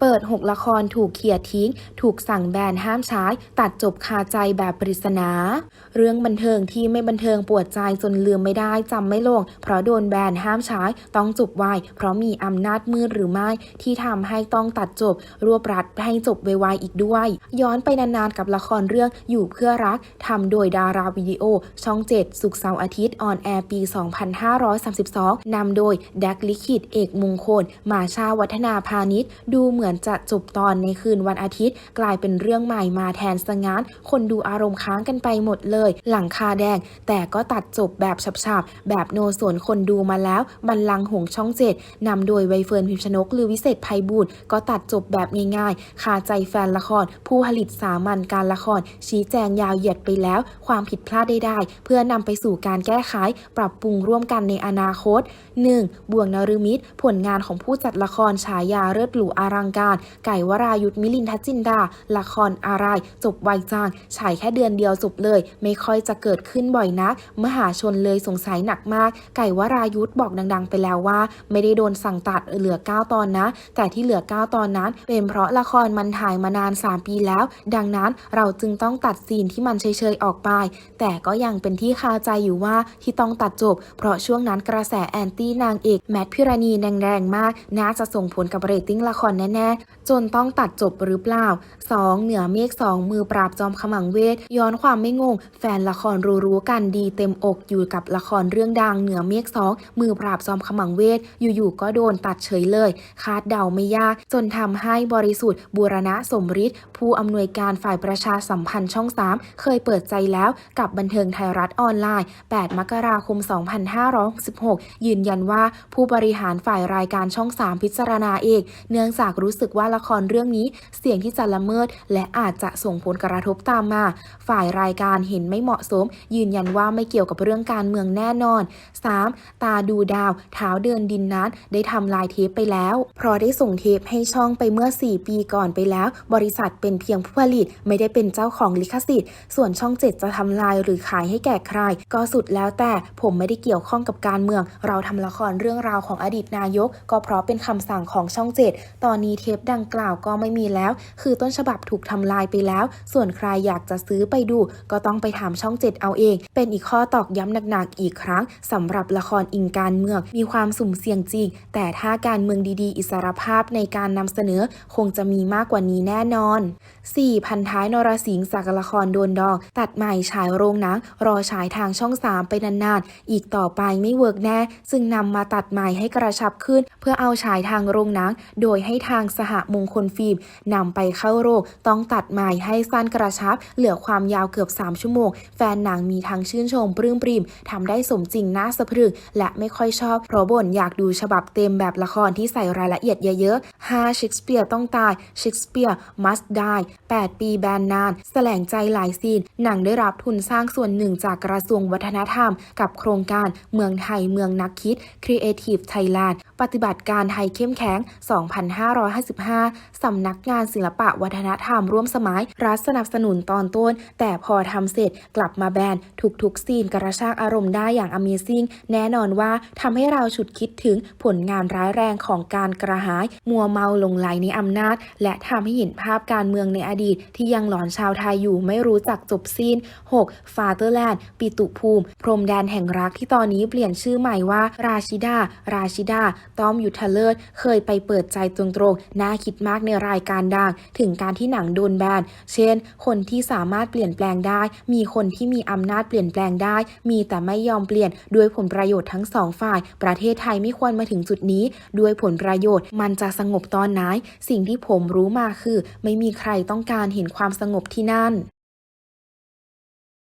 เปิด 6 ละครถูกเขียทิ้ง ถูกสั่งแบนห้ามใช้ตัดจบคาใจแบบปริศนา เรื่องบันเทิงที่ไม่บันเทิงปวดใจจนลืมไม่ได้จำไม่ลง เพราะโดนแบนห้ามใช้ต้องจบไวเพราะมีอำนาจมืดหรือไม่ ที่ทำให้ต้องตัดจบ รวบรัดให้จบไวๆอีกด้วย ย้อนไปนานๆกับละครเรื่องอยู่เพื่อรักทำโดยดาราวิดีโอ ช่อง 7 สุกเสาร์อาทิตย์ออนแอร์ปี 2532นำโดยแดกลิขิตเอกมงคล มาชาวัฒนาพาณิชย์ดูเหมือนจะจบตอนในคืนวันอาทิตย์ กลายเป็นเรื่องใหม่มาแทนสงาน คนดูอารมณ์ค้างกันไปหมดเลย หลังคาแดง แต่ก็ตัดจบแบบฉับๆ แบบโนส่วนคนดูมาแล้ว บันลังหงช่องเจ็ดนำโดยใบเฟิร์นพิมชนกหรือวิเศษภัยบูลย์ก็ตัดจบแบบง่ายๆ คาใจแฟนละคร ผู้ผลิตสามัญการละคร ชี้แจงยาวเหยียดไปแล้ว ความผิดพลาดใดๆเพื่อนำไปสู่การแก้ไขปรับปรุงร่วมกันในอนาคต 1. บ่วงนรมิตรผลงานของผู้จัดละครฉายาเลิศหรูอลังการ ไก่วรายุทธมิลินทจินดา ละครอะไร จบไวจังฉายแค่เดือนเดียวจบเลย ไม่ค่อยจะเกิดขึ้นบ่อยนักมหาชนเลยสงสัยหนักมาก ไก่วรายุทธบอกดังๆ ไปแล้วว่า ไม่ได้โดนสั่งตัดเหลือ 9 ตอนนะ แต่ที่เหลือ 9 ตอนนั้น เป็นเพราะละครมันถ่ายมานาน 3 ปีแล้ว ดังนั้นเราจึงต้องตัดซีนที่มันเฉยๆออกไป แต่ก็ยังเป็นที่คาใจอยู่ว่าที่ต้องตัดจบ เพราะช่วงนั้นกระแสแอนตี้นางเอกแมทพิรณีแรงๆมาก น่าจะส่งผลกับเรตติ้งละครแน่ๆจนต้องตัดจบหรือเปล่า 2. เหนือเมฆ2มือปราบจอมขมังเวท ย้อนความไม่งง แฟนละครรู้ๆกันดีเต็มอกอยู่กับละครเรื่องดังเหนือเมฆ2มือปราบจอมขมังเวท อยู่ๆก็โดนตัดเฉยเลย คาดเดาไม่ยาก จนทำให้บริสุทธิ์บูรณะสมฤทธิ์ผู้อำนวยการฝ่ายประชาสัมพันธ์ช่อง 3 เคยเปิดใจแล้วกับบันเทิงไทยรัฐออนไลน์ 8 มกราคม 2566 ยืนยันว่าผู้บริหารฝ่ายรายการช่อง 3 พิจารณาเอง เนื่องจากรูู้้สึกว่าละครเรื่องนี้เสี่ยงที่จะละเมิด และอาจจะส่งผลกระทบตามมา ฝ่ายรายการเห็นไม่เหมาะสม ยืนยันว่าไม่เกี่ยวกับเรื่องการเมืองแน่นอน 3. ตาดูดาวเท้าเดินดินนั้นได้ทำลายเทปไปแล้ว เพราะได้ส่งเทปให้ช่องไปเมื่อ 4 ปีก่อนไปแล้ว บริษัทเป็นเพียงผู้ผลิตไม่ได้เป็นเจ้าของลิขสิทธิ์ ส่วนช่อง7จะทำลายหรือขายให้แก่ใคร ก็สุดแล้วแต่ผมไม่ได้เกี่ยวข้องกับการเมือง เราทำละครเรื่องราวของอดีตนายก ก็เพราะเป็นคำสั่งของช่อง7ตอนนี้เทปดังกล่าวก็ไม่มีแล้ว คือต้นฉบับถูกทำลายไปแล้ว ส่วนใครอยากจะซื้อไปดู ก็ต้องไปถามช่อง 7 เอาเอง เป็นอีกข้อตอกย้ำหนักๆอีกครั้งสำหรับละครอิงการเมืองมีความสุ่มเสี่ยงจริง แต่ถ้าการเมืองดีๆ อิสรภาพในการนำเสนอคงจะมีมากกว่านี้แน่นอน 4. พันท้ายนรสิงห์จากละครโดนดอง ตัดใหม่ฉายโรงหนังรอฉายทางช่อง 3 ไปนานๆ อีกต่อไปไม่เวิร์กแน่จึงนำมาตัดใหม่ให้กระชับขึ้น เพื่อเอาฉายทางโรงหนัง โดยให้ทางสหมงคลฟิล์มนำไปเข้าโรงต้องตัดใหม่ให้สั้นกระชับ เหลือความยาวเกือบ 3 ชั่วโมง แฟนหนังมีทั้งชื่นชมปลื้มปริมทำได้สมจริงน่าสะพรึงและไม่ค่อยชอบเพราะบ่นอยากดูฉบับเต็มแบบละครที่ใส่รายละเอียดเยอะๆ5เชคสเปียร์ต้องตายเชคสเปียร์ must die 8ปีแบนนานแสลงใจหลายซีน หนังได้รับทุนสร้างส่วนหนึ่งจากกระทรวงวัฒนธรรม กับโครงการเมืองไทยเมืองนักคิด Creative Thailand ปฏิบัติการไทยเข้มแข็ง 2555 สำนักงานศิลปะวัฒนธรรมร่วมสมัย รัฐสนับสนุนตอนต้น แต่พอทำเสร็จกลับมาแบนทุกๆซีนกระชากอารมณ์ได้อย่าง Amazing แน่นอนว่าทำให้เราฉุดคิดถึงผลงานร้ายแรงของการกระหาย มัวเมาลงไหลในอำนาจ และทำให้เห็นภาพการเมืองในอดีต ที่ยังหลอนชาวไทยอยู่ไม่รู้จักจบสิ้น 6. ฟาเตอร์แลนด์ปิตุภูมิ พรมแดนแห่งรักที่ตอนนี้เปลี่ยนชื่อใหม่ว่า ราชิดา ราชิดา ต้อมยุทธเลิศเคยไปเปิดใจตรงๆ น่าคิดมากในรายการดัง ถึงการที่หนังโดนแบน เช่น คนที่สามารถเปลี่ยนแปลงได้ มีคนที่มีอำนาจเปลี่ยนแปลงได้ มีแต่ไม่ยอมเปลี่ยน ด้วยผลประโยชน์ทั้งสองฝ่าย ประเทศไทยไม่ควรมาถึงจุดนี้ ด้วยผลประโยชน์ มันจะสงบตอนไหน สิ่งที่ผมรู้มาคือ ไม่มีใครต้องการเห็นความสงบที่นั่น